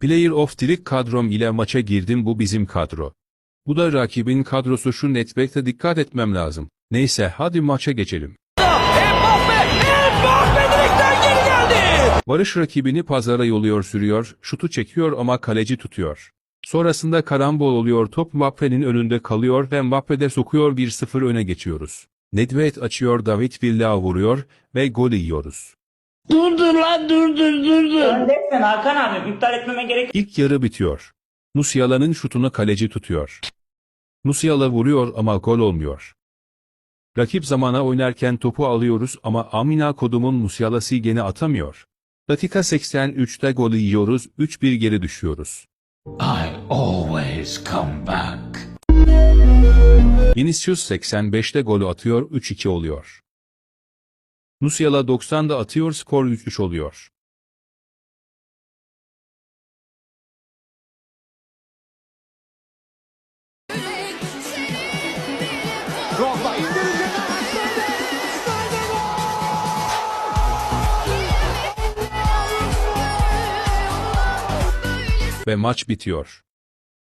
Player of Week kadrom ile maça girdim bu bizim kadro. Bu da rakibin kadrosu şu netback'te dikkat etmem lazım. Neyse hadi maça geçelim. Mbappe! Mbappe direkten geri geldi! Barış rakibini pazara yoluyor sürüyor, şutu çekiyor ama kaleci tutuyor. Sonrasında karambol oluyor top Mbappe'nin önünde kalıyor ve Mbappe de sokuyor 1-0 öne geçiyoruz. Nedved açıyor David Villa vuruyor ve gol yiyoruz. Durdur lan durdur durdur. Öndesin Hakan abi. İptal etmeme gerek İlk yarı bitiyor. Musiala'nın şutunu kaleci tutuyor. Musiala vuruyor ama gol olmuyor. Rakip zamana oynarken topu alıyoruz ama Amina kodumun Musiala'sı gene atamıyor. Dakika 83'te golü yiyoruz, 3-1 geri düşüyoruz. I always come back. Vinicius 85'te golü atıyor, 3-2 oluyor. Musiala 90'da atıyor, skor 3-3 oluyor. Drogba. Ve maç bitiyor.